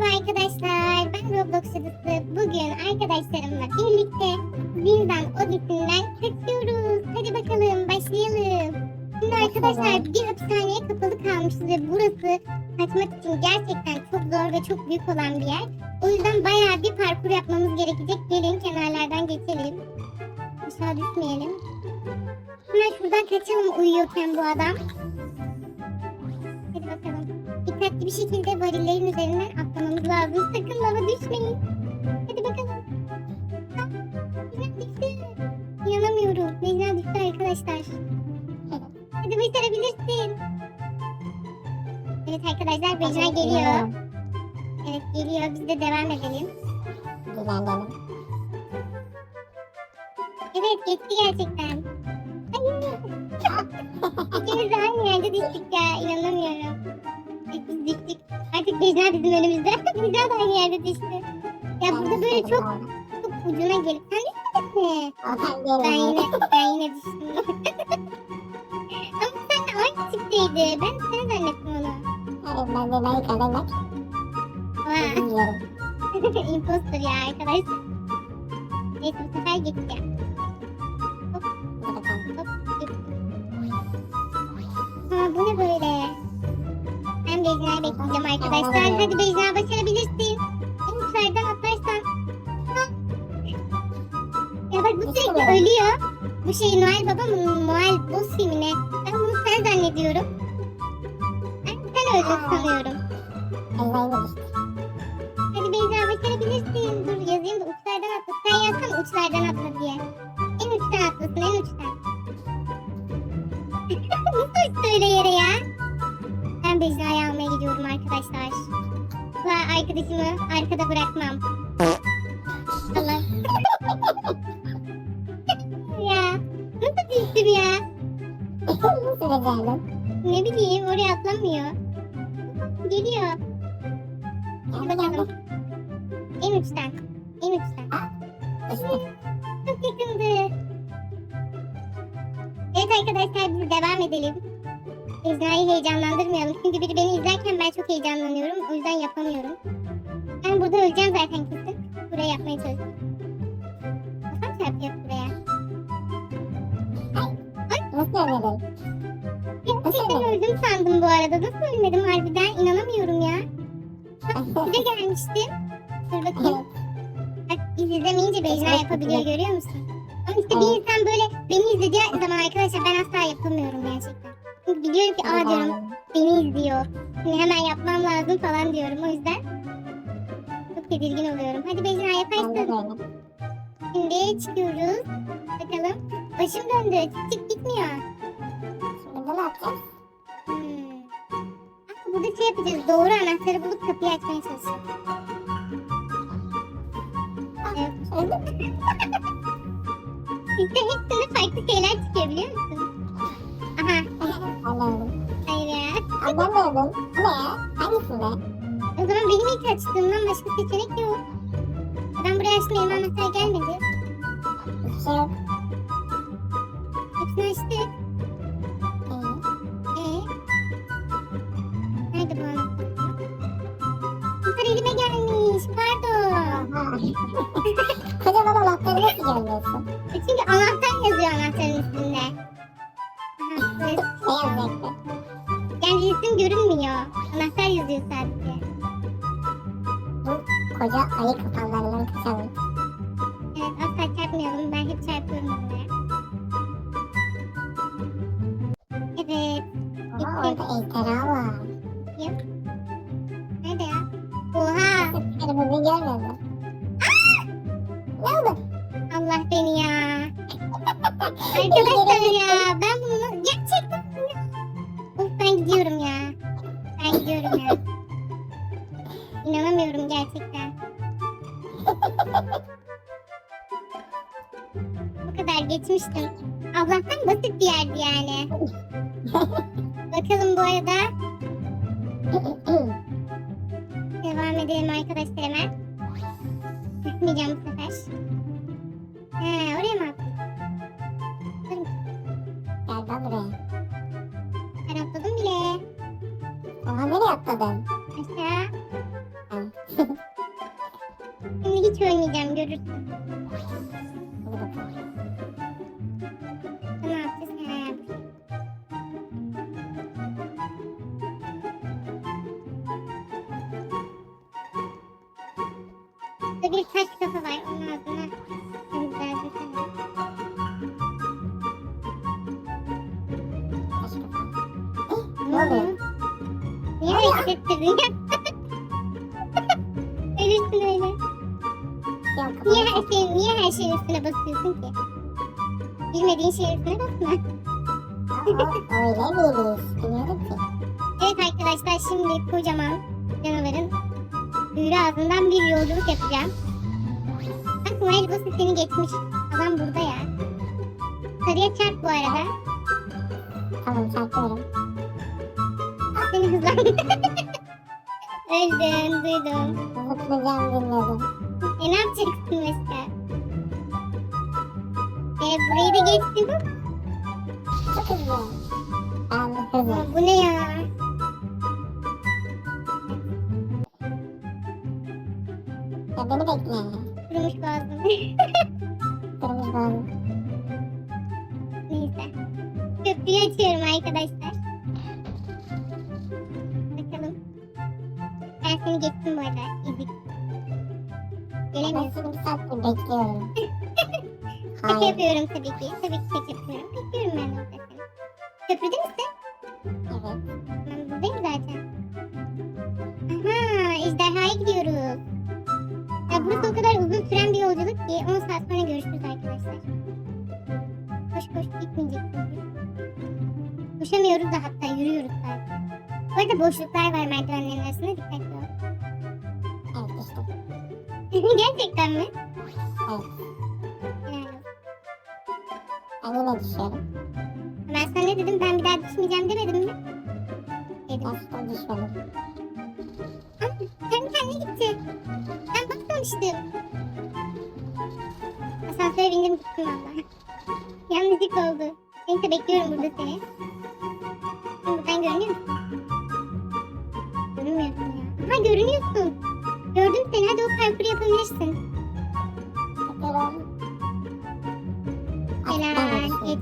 Merhaba arkadaşlar, ben Roblox Cadısı. Bugün arkadaşlarımla birlikte Zindan Odisi'nden kaçıyoruz. Hadi bakalım başlayalım. Şimdi arkadaşlar bir hapishaneye kapalı kalmışız ve burası kaçmak için gerçekten çok zor ve çok büyük olan bir yer. O yüzden bayağı bir parkur yapmamız gerekecek. Gelin kenarlardan geçelim. Aşağı düşmeyelim. Hemen şuradan kaçalım uyuyorken bu adam. Dikkatli bir şekilde varillerin üzerinden atlamamız lazım. Sakın lava düşmeyin. Hadi bakalım. Ha, Necla düştü. İnanamıyorum. Necla düştü arkadaşlar. Hadi başarabilirsin. Evet arkadaşlar Bejra geliyor. Evet geliyor. Biz de devam edelim. Güzellerim. Evet geçti gerçekten. Hayır. İkimiz de aynı yerde düştük ya. İnanamıyorum. Biz düştük. Artık Bejra bizim önümüzde. Bejra da aynı yerde düştü. Ya burada böyle çok çok ucuna gelip. Sen düşmedin mi? Ben yine, ben yine düştüm. Ama sen de aynı tipteydi. Ben seni zannettim onu. Evet ben de ben yukarıdan bak. Bilmiyorum. imposter ya arkadaşlar. Neyse bu sefer geçeceğim. Hadi Bejra başarabilirsin. En yukarıdan atlarsan. Ya bak bu sürekli ölüyor. Bu şey Noel Baba mı? Noel Boss filmi ne? Ben bunu sen zannediyorum. Ben sen öldün sanıyorum. Da düştü. Hadi Beyza başarabilirsin. Dur yazayım da uçlardan atla. Sen yazsana uçlardan atla diye. En uçtan atlasın en uçtan. Nasıl uçtu öyle yere ya? Ben Beyza'yı almaya gidiyorum arkadaşlar. Bu arkadaşımı arkada bırakmam. Allah. ya. Nasıl düştüm ya? Nasıl becerdin? Ne bileyim oraya atlamıyor. Geliyor. Hadi bakalım. En uçtan. En uçtan. Çok yakındı. Evet arkadaşlar biz devam edelim. Bejra'yı heyecanlandırmayalım. Çünkü biri beni izlerken ben çok heyecanlanıyorum. O yüzden yapamıyorum. Ben burada öleceğim zaten kesin. Buraya yapmaya çalışıyorum. Kafam çarpıyor buraya. Nasıl? Gerçekten öldüm sandım bu arada. Nasıl ölmedim harbiden? İnanamıyorum ya. Size gelmiştim. Dur bakayım. Bak biz izlemeyince Bejra yapabiliyor görüyor musun? Ama işte bir insan böyle beni izlediği zaman arkadaşlar ben asla yapamıyorum gerçekten. Biliyorum ki aa diyorum beni izliyor. Şimdi hemen yapmam lazım falan diyorum o yüzden. Çok tedirgin oluyorum. Hadi Bejra yaparsın. böyle. Şimdi çıkıyoruz. Bakalım. Başım döndü. Çık çık gitmiyor. Şimdi ne yapacağız? Hmm. Aa, Burada şey yapacağız. Doğru anahtarı bulup kapıyı açmaya çalışacağız. Evet. Öldüm. Bizde hepsinde farklı şeyler çıkıyor biliyor musun? Aha. Ben. Hayır ya. Ben de öldüm. Ne ya? Hangisinde? O zaman benim ilk açtığımdan başka seçenek yok. Ben buraya açtım elime anahtar gelmedi. Hiçbir şey yok. Yani resim görünmüyor. Anahtar yazıyor sadece. Koca ayı kapanlarından kaçalım. Evet asla çarpmayalım. Ben hep çarpıyorum onlara. Evet. Ama orada ejderha var. Yok. Nerede ya? Oha! Kırmızı görmedim. Ne oldu? Allah beni ya. Arkadaşlar devam edelim arkadaşlar hemen. Yapmayacağım bu sefer. Burada bir taş kafa var. Onun ağzına tane. Taş kafa. Ne oluyor? Niye hareket ettirdin ya? Ölürsün öyle. Yok Niye her, şey, niye her şeyin üstüne basıyorsun ki? Bilmediğin şeyin üstüne basma. Aa, Öyle miymiş? Bilmiyordum ki. Evet arkadaşlar şimdi kocaman canavarın büyülü ağzından bir yolculuk yapacağım. Bak Noel Boss'u seni geçmiş. Adam burada ya. Sarıya çarp bu arada. Tamam çarpıyorum. Seni hızlandı. Öldün, duydum. Zıplayacağım bilmiyordum. E ne yapacaksın mesela? E burayı da geçtim. Çok hızlı. Ben hızlı. Bu ne ya? Beni bekle. Kurumuş boğazım. Kırmış boğazım. Neyse. Köprüyü açıyorum arkadaşlar. Bakalım. Ben seni geçtim bu arada. İzik. Ben Gelemiyorsun. seni bir saattir bekliyorum. Şaka yapıyorum tabii ki. Tabii ki şaka yapıyorum. Bekliyorum ben orada seni. Köprüde misin? Evet. Gitmeyecek çünkü. Koşamıyoruz da hatta yürüyoruz sadece. Bu arada boşluklar var merdivenlerin arasında dikkatli ol. Evet işte. Gerçekten mi? Evet. Helal. Ben yine düşüyorum. Ben sana ne dedim ben bir daha düşmeyeceğim demedim mi? Dedim. Gerçekten düşmedim. Kendi kendine gitti. Ben bakmamıştım. Asansöre bindim gittim valla. Neyse bekliyorum burada seni. Sen buradan görünüyor musun? Görünmüyorsun ya. Ha görünüyorsun. Gördüm seni hadi o parkuru yapabilirsin. Helal. Aslan Geç,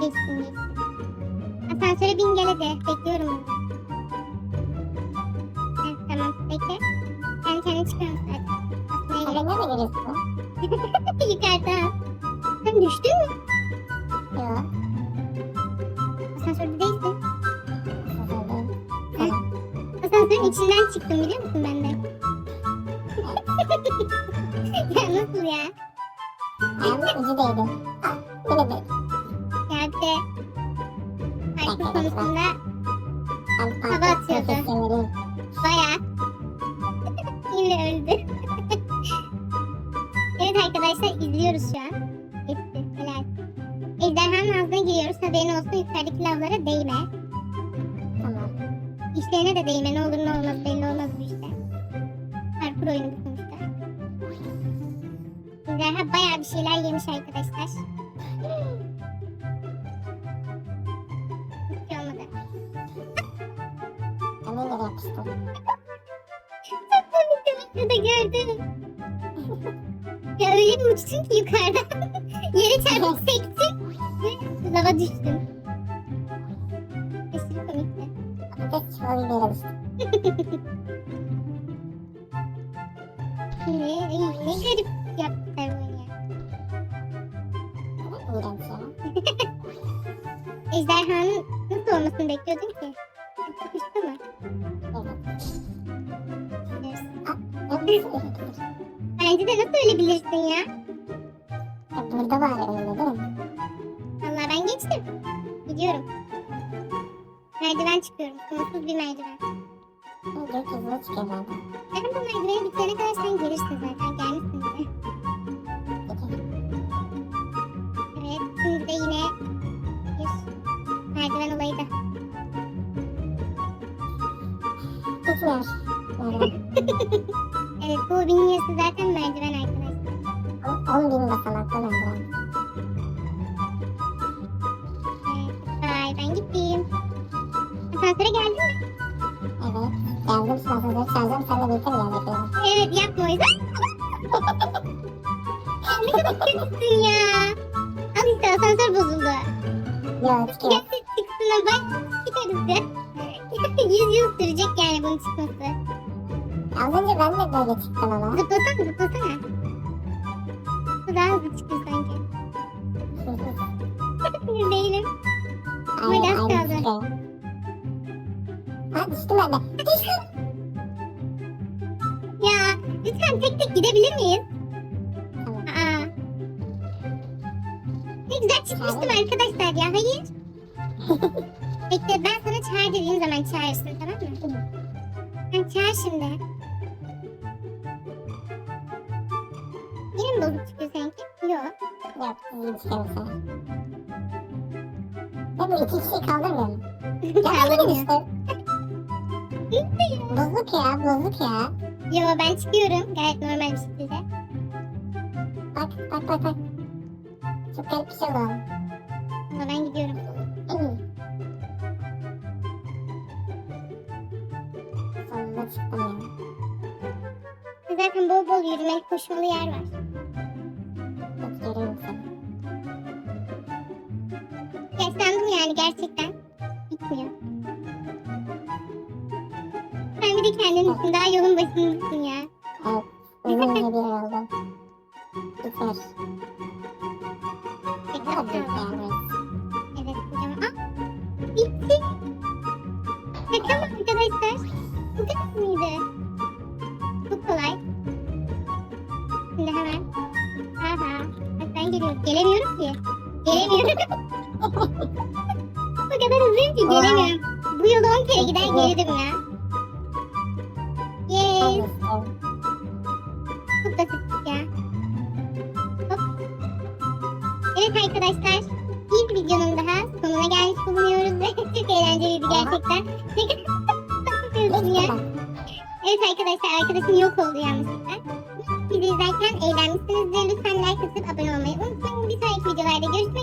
geçtin geçtin. Asansöre bin gel hadi. Bekliyorum burada. Evet, tamam bekle. Kendi kendine çıkıyorum zaten. Basmaya Sen gerek beni Asansörde değilsin. Tamam. Asansörün içinden çıktım biliyor musun ben de? ya nasıl ya? Ayağımın ucu değdi. Ah, yine de. Ya bir de parkur konusunda Ben Hava atıyordu. profesyoneliyim. bayağı yine öldü. evet arkadaşlar izliyoruz şu an. Haberin olsun yukarıdaki lavlara değme. Tamam. İşlerine de değme. Ne olur ne olmaz belli olmaz bu işte. Parkur oyunu bu sonuçta. Ejderha bayağı bir şeyler yemiş arkadaşlar. Hiç şey olmadı. De yere yapıştım. Çok gördüm. ya öyle bir uçtun ki yukarıdan. Yere çarpıp sektin. Lava düştün. Aşırı komikti. Patates çuvalı bir yere düştüm. Ne, ne, garip yaptılar bunu ya. İğrenç ya. Ejderhanın nasıl olmasını bekliyordun ki? Yapıştı mı? Evet. Bence de nasıl öyle bilirsin ya? Ya burada var Sonsuz bir merdiven. Gökyüzüne çıkıyor zaten. Ben bu merdiveni bitirene kadar sen gelirsin zaten. Gelmişsin. Peki. Evet. Şimdi de yine bir merdiven olayı da. Merhaba. Evet bu yarısı zaten merdiven arkadaşlar. 10 bin basamaklı merdiven. Gelecek yani? Evet yapma o yüzden. ne kadar kötüsün ya. Al işte asansör bozuldu. Yok çıkıyor. Ya siz çıksına bak. Çıkarız ya. Yüz yıl sürecek yani bunun çıkması. Az önce ben de böyle çıktım ama. Zıplasana zıplasana. Bu daha hızlı çıkıyor sanki. Değilim. Aynen Ay, az aynen kaldı. Ha düştüm ben de. Gidebilir miyiz? Tamam. Aa. Ne güzel çıkmıştım arkadaşlar ya hayır. Bekle ben sana çağır dediğim zaman çağırsın tamam mı? Ben çağır şimdi. Mi bozuk çıkıyor sanki? Yok. Yok düzgün çıkarım sana. Ya bu iki kişiyi kaldırmıyor mu? Ya Kaldırmıyor. düştüm. Bozuk ya bozuk ya. Yo ben çıkıyorum gayet normal bir şekilde. Bak bak bak bak. Çok garip bir şey oldu. Ama ben gidiyorum. Sonunda çıktım ya. Zaten bol bol yürümelik koşmalı yer var. Bak görüyorum seni. Yaşlandım yani gerçekten. Bitmiyor. Sen bir de kendin daha yolun başındasın ya. Evet. Bir yer oldu. Bitmiş. Ne kadar büyük burası. Evet kocaman. Aa, bitti. Şaka mı arkadaşlar? Bu kadar mıydı? Çok kolay. Şimdi hemen. Aha. Bak ben geliyorum. Gelemiyorum ki. Gelemiyorum. o kadar hızlıyım ki gelemiyorum. Bu yolu 10 kere gider gelirim ya. Evet arkadaşlar arkadaşım yok oldu yanlışlıkla. Bizi izlerken eğlenmişsinizdir. Lütfen like atıp abone olmayı unutmayın. Bir sonraki videolarda görüşmek üzere.